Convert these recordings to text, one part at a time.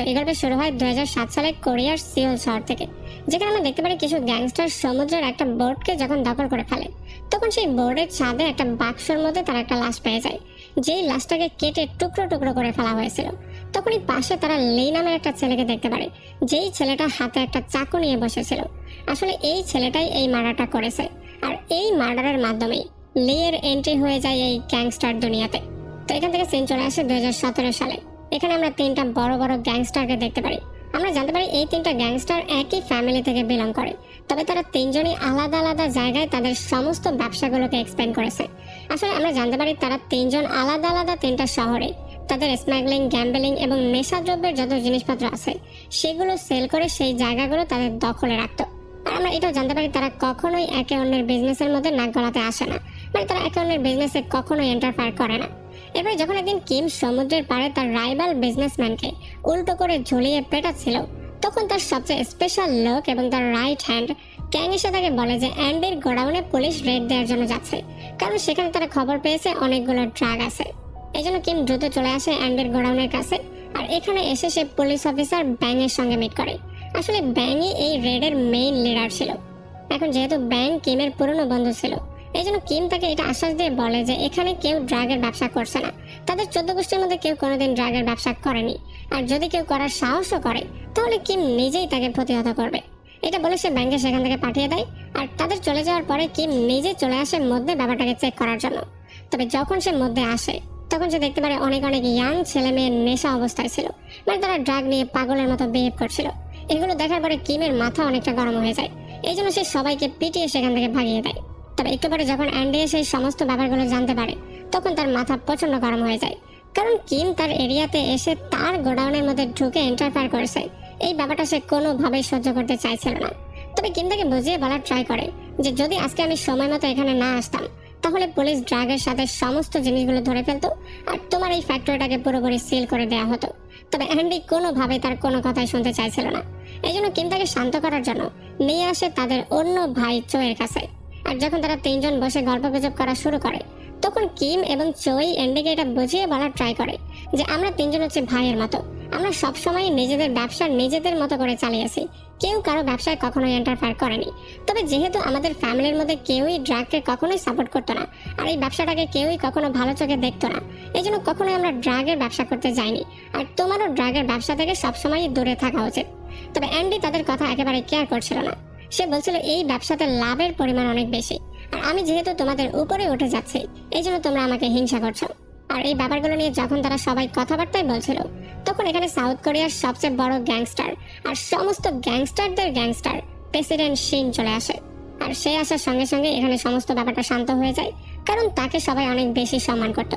তো এই শুরু হয় দুই হাজার সাত সালে কোরিয়ার সিওল শহর থেকে, যেখানে আমরা দেখতে পারি কিছু গ্যাংস্টার সমুদ্রের একটা বোর্ডকে যখন দখল করে ফেলে, তখন সেই বোর্ডের ছাদে একটা বাক্সর মধ্যে তারা একটা লাশ পেয়ে যায়, যেই লাশটাকে কেটে টুকরো টুকরো করে ফেলা হয়েছিল। তখনই পাশে তারা লি নামের একটা ছেলেকে দেখতে পারে, যেই ছেলেটা হাতে একটা চাকু নিয়ে বসেছিল। আসলে এই ছেলেটাই এই মার্ডারটা করেছে, আর এই মার্ডারের মাধ্যমেই লি এর এন্ট্রি হয়ে যায় এই গ্যাংস্টার দুনিয়াতে। তো এখান থেকে সিন চলে আসে দুই হাজার সতেরো সালে। এখানে আমরা তিনটা বড় বড় গ্যাংস্টারকে দেখতে পারি। আমরা জানতে পারি এই তিনটা গ্যাংস্টার একই ফ্যামিলি থেকে বিলং করে। তবে তারা তিনজনই আলাদা আলাদা জায়গায় তাদের সমস্ত ব্যবসাগুলোকে এক্সপ্যান্ড করেছে। আসলে আমরা জানতে পারি তারা তিনজন আলাদা আলাদা তিনটা শহরে। তাদের স্মাগলিং গ্যাম্বলিং এবং নেশাদ্রব্যের যত জিনিসপত্র আছে, সেগুলো সেল করে সেই জায়গাগুলো তাদের দখলে রাখতো। আর আমরা এটাও জানতে পারি তারা কখনোই একে অন্যের বিজনেসের মধ্যে নাক গলাতে আসে না। মানে তারা একে অন্যের বিজনেসে কখনোই এন্টারফায়ার করে না। এরপরে যখন একদিন কিম সমুদ্রের পাড়ে তার রাইভাল বিজনেসম্যানকে উল্টো করে ঝুলিয়ে পেটাচ্ছিল, তখন তার সবচেয়ে স্পেশাল লোক এবং তার রাইট হ্যান্ড ক্যাং এসে তাকে বলে যে অ্যান্ডির গোডাউনে পুলিশ রেড দেওয়ার জন্য যাচ্ছে। কারণ সেখানে তারা খবর পেয়েছে অনেকগুলো ড্রাগ আছে। এই জন্য কিম দ্রুত চলে আসে অ্যান্ডির গোডাউনের কাছে আর এখানে এসে সে পুলিশ অফিসার ব্যাংয়ের সঙ্গে মিট করে। আসলে ব্যাংই এই রেডের মেইন লিডার ছিল। এখন যেহেতু ব্যাং কিমের পুরনো বন্ধু ছিল এই জন্য কিম তাকে এটা আশ্বাস দিয়ে বলে যে এখানে কেউ ড্রাগের ব্যবসা করছে না। তাদের চোদ্দ গোষ্ঠীর মধ্যে কেউ কোনোদিন ড্রাগের ব্যবসা করেনি। আর যদি কেউ করার সাহসও করে, তাহলে কিম নিজেই তাকে প্রতিহত করবে। এটা বলে সে ব্যাংকে সেখান থেকে পাঠিয়ে দেয়। আর তাদের চলে যাওয়ার পরে কিম নিজে চলে আসে মধ্যে ব্যাপারটাকে চেক করার জন্য। তবে যখন সে মধ্যে আসে, তখন সে দেখতে পারে অনেক অনেক ইয়াং ছেলে মেয়ের নেশা অবস্থায় ছিল। মানে তারা ড্রাগ নিয়ে পাগলের মতো বিহেভ করছিল। এগুলো দেখার পরে কিমের মাথা অনেকটা গরম হয়ে যায়। এই জন্য সে সবাইকে পিটিয়ে সেখান থেকে ভাগিয়ে দেয়। তবে একটু পরে যখন অ্যান্ডি সেই সমস্ত ব্যাপারগুলো জানতে পারে, তখন তার মাথা প্রচণ্ড গরম হয়ে যায়। কারণ কিম তার এরিয়াতে এসে তার গোডাউনের মধ্যে ঢুকে ইন্টারফেয়ার করেছে। এই ব্যাপারটা সে কোনোভাবেই সহ্য করতে চাইছিল না। তবে কিম তাকে বুঝিয়ে বলার ট্রাই করে যে যদি আজকে আমি সময় মতো এখানে না আসতাম, তাহলে পুলিশ ড্রাগের সাথে সমস্ত জিনিসগুলো ধরে ফেলতো আর তোমার এই ফ্যাক্টরিটাকে পুরোপুরি সিল করে দেওয়া হতো। তবে অ্যান্ডি কোনোভাবে তার কোনো কথাই শুনতে চাইছিল না। এই জন্য কিম তাকে শান্ত করার জন্য নিয়ে আসে তাদের অন্য ভাই চোয়ের কাছে। আর যখন তারা তিনজন বসে গল্প গুজব করা শুরু করে, তখন কিম এবং চই এন্ডিকে এটা বুঝিয়ে বলার ট্রাই করে যে আমরা তিনজন হচ্ছে ভাইয়ের মতো। আমরা সবসময় নিজেদের ব্যবসা নিজেদের মতো করে চালিয়েছি কেউ কারও ব্যবসায় কখনোই এন্টারফায়ার করেনি। তবে যেহেতু আমাদের ফ্যামিলির মধ্যে কেউই ড্রাগকে কখনোই সাপোর্ট করতো না, আর এই ব্যবসাটাকে কেউই কখনো ভালো চোখে দেখতো না, এই জন্য কখনোই আমরা ড্রাগের ব্যবসা করতে যাইনি। আর তোমারও ড্রাগের ব্যবসা থেকে সবসময় দূরে থাকা উচিত। তবে অ্যান্ডি তাদের কথা একেবারে কেয়ার করছিল না। সে বলছিল, এই ব্যবসাতে লাভের পরিমাণ অনেক বেশি। আর আমি যেহেতু তোমাদের উপরে উঠে যাচ্ছি, এই জন্য তোমরা আমাকে হিংসা করছ। আর এই ব্যাপারগুলো নিয়ে যখন তারা সবাই কথাবার্তায় বলছিল, তখন এখানে সাউথ কোরিয়ার সবচেয়ে বড় গ্যাংস্টার আর সমস্ত গ্যাংস্টারদের গ্যাংস্টার, প্রেসিডেন্ট শিন, চলে আসে। আর সে আসার সঙ্গে সঙ্গে এখানে সমস্ত ব্যাপারটা শান্ত হয়ে যায়, কারণ তাকে সবাই অনেক বেশি সম্মান করত।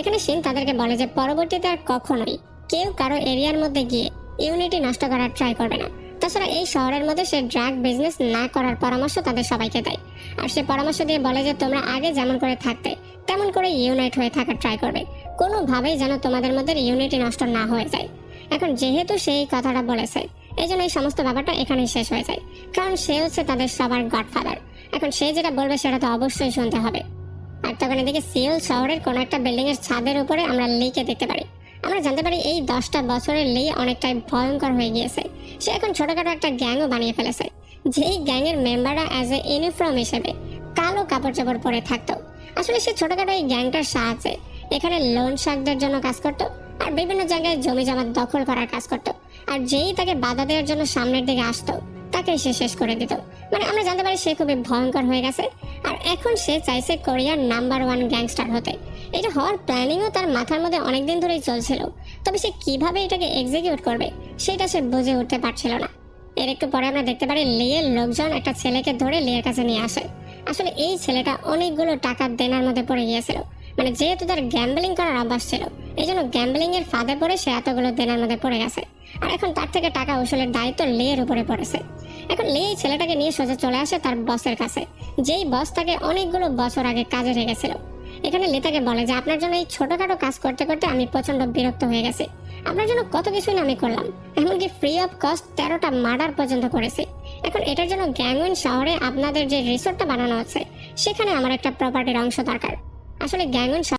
এখানে শিন তাদেরকে বলে যে, পরবর্তীতে আর কখনোই কেউ কারও এরিয়ার মধ্যে গিয়ে ইউনিটি নষ্ট করার ট্রাই করবে না। তাছাড়া এই শহরের মধ্যে সে ড্রাগ বিজনেস না করার পরামর্শ তাদের সবাইকে দেয়। আর সে পরামর্শ দিয়ে বলে যে, তোমরা আগে যেমন করে থাকতে, তেমন করে ইউনাইট হয়ে থাকার ট্রাই করবে। কোনোভাবেই যেন তোমাদের মধ্যে ইউনিটি নষ্ট না হয়ে যায়। এখন যেহেতু সেই কথাটা বলেছে এই জন্য এই সমস্ত ব্যাপারটা এখানেই শেষ হয়ে যায়। কারণ সে হচ্ছে তাদের সবার গডফাদার এখন সে যেটা বলবে সেটা তো অবশ্যই শুনতে হবে। আর তখন এদিকে সিওল শহরের কোনো একটা বিল্ডিং এর ছাদের উপরে আমরা লিকে দেখতে পারি। আমরা জানতে পারি এই দশটা বছরের লি অনেকটাই ভয়ঙ্কর হয়ে গিয়েছে। সে এখন ছোটখাটো একটা গ্যাংও বানিয়ে ফেলেছে, যেই গ্যাংয়ের মেম্বাররা অ্যাজ এ ইউনিফর্ম হিসেবে কালো কাপড় চাপড় পরে থাকতো। আসলে সে ছোটখাটো এই গ্যাংটার সাহায্যে এখানে লোন শাকদের জন্য কাজ করত আর বিভিন্ন জায়গায় জমি জমা দখল করার কাজ করত। আর যেই তাকে বাধা দেওয়ার জন্য সামনের দিকে আসতো তাকে সে শেষ করে দিত। মানে আমরা জানতে পারি সে খুবই ভয়ঙ্কর হয়ে গেছে। আর এখন সে চাইছে কোরিয়ার নাম্বার ওয়ান গ্যাংস্টার হতে। এটা হওয়ার প্ল্যানিংও তার মাথার মধ্যে অনেকদিন ধরেই চলছিল। তবে সে কীভাবে এটাকে এক্সিকিউট করবে, সেটা সে বুঝে উঠতে পারছিল না। এর একটু পরে আমরা দেখতে পারি লিয়ের লোকজন একটা ছেলেকে ধরে লিয়ের কাছে নিয়ে আসে। আসলে এই ছেলেটা অনেকগুলো টাকা দেনার মধ্যে পড়ে গিয়েছিল। মানে যেহেতু তার গ্যাম্বলিং করার অভ্যাস ছিল এই জন্য গ্যাম্বলিং এর ফাঁদে পড়ে সে এতগুলো দেনার মধ্যে পড়ে গেছে। আর এখন তার থেকে টাকা উসুলের দায়িত্ব লেয়ের উপরে পড়েছে। এখন লে এই ছেলেটাকে নিয়ে সোজা চলে আসে তার বসের কাছে। যেই বস তাকে অনেকগুলো বছর আগে কাজে রেখেছিল এখানে লেতাকে বলে যে, আপনার জন্য এই ছোটখাটো কাজ করতে করতে আমি প্রচণ্ড বিরক্ত হয়ে গেছি। আপনার জন্য কত কিছুই আমি করলাম। এমনকি ফ্রি অফ কস্ট তেরোটা মার্ডার পর্যন্ত করেছি। এখন এটার জন্য গ্যাংউইন শহরে আপনাদের যে রিসোর্টটা বানানো আছে, সেখানে আমার একটা প্রপার্টির অংশ দরকার। আসলে গ্যাংউইন